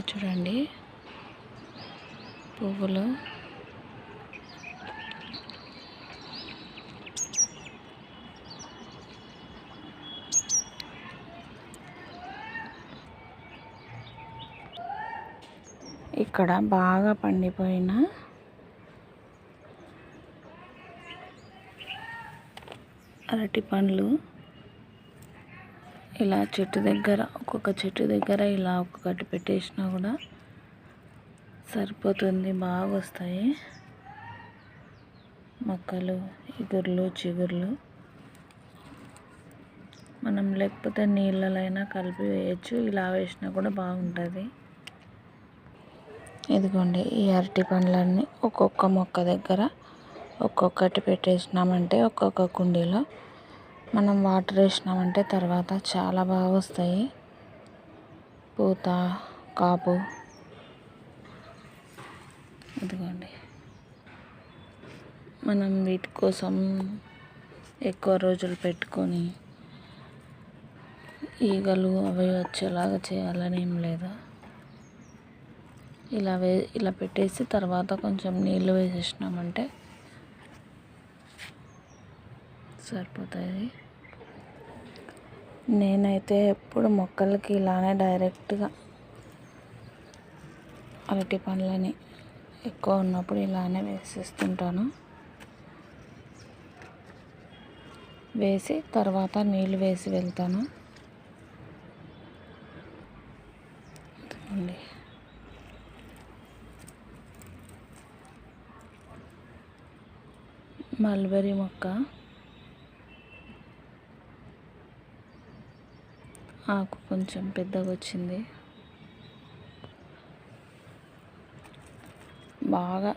పూస్తాయి చూడండి. పువ్వులు. ఇక్కడ బాగా పండిపోయిన అరటి పండ్లు. ఇలా చెట్టు దగ్గర ఒక్కొక్క చెట్టు దగ్గర ఇలా ఒక్కొక్కటి పెట్టేసినా కూడా సరిపోతుంది బాగా వస్తాయి మొక్కలు ఇగుర్లు చిగుర్లు. మనం లేకపోతే నీళ్ళలైనా కలిపి వేయచ్చు ఇలా వేసినా కూడా బాగుంటుంది. ఇదిగోండి ఈ అరటి పండ్లన్నీ ఒక్కొక్క మొక్క దగ్గర ఒక్కొక్కటి పెట్టేసినామంటే ఒక్కొక్క కుండీలో మనం వాటర్ వేసినామంటే తర్వాత చాలా బాగా వస్తాయి. పూత కాపు. ఇదిగోండి. మనం వీటి కోసం ఎక్కువ రోజులు పెట్టుకొని ఈగలు అవి వచ్చేలాగా చేయాలని ఏం లేదు. ఇలా వే ఇలా పెట్టేసి తర్వాత కొంచెం నీళ్ళు వేసేసినామంటే సరిపోతుంది నేనైతే ఎప్పుడు మొక్కలకి ఇలానే డైరెక్ట్గా అరటి పండ్లని ఎక్కువ ఉన్నప్పుడు ఇలానే వేసేస్తుంటాను. వేసి తర్వాత నీళ్ళు వేసి వెళ్తాను. మల్బరీ మొక్క. ఆకు కొంచెం పెద్దగా వచ్చింది బాగా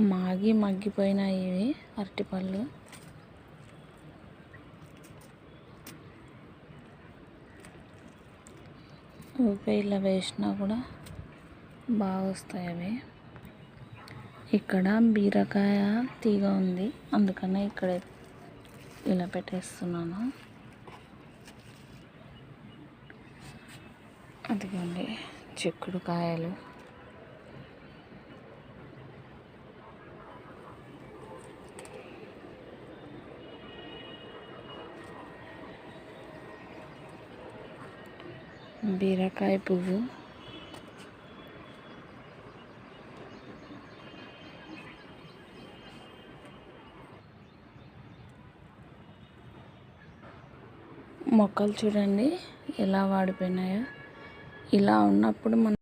మాగి మగ్గిపోయినాయి ఇవి అరటిపళ్ళు. ఊపే ఇలా వేసినా కూడా బాగా వస్తాయి అవి. ఇక్కడ బీరకాయ తీగ ఉంది అందుకనే ఇక్కడ ఇలా పెట్టేస్తున్నాను. అదిగోండి చిక్కుడు కాయలు. బీరకాయ పువ్వు. మొక్కలు చూడండి ఎలా వాడిపోయినాయో. ఇలా ఉన్నప్పుడు మనం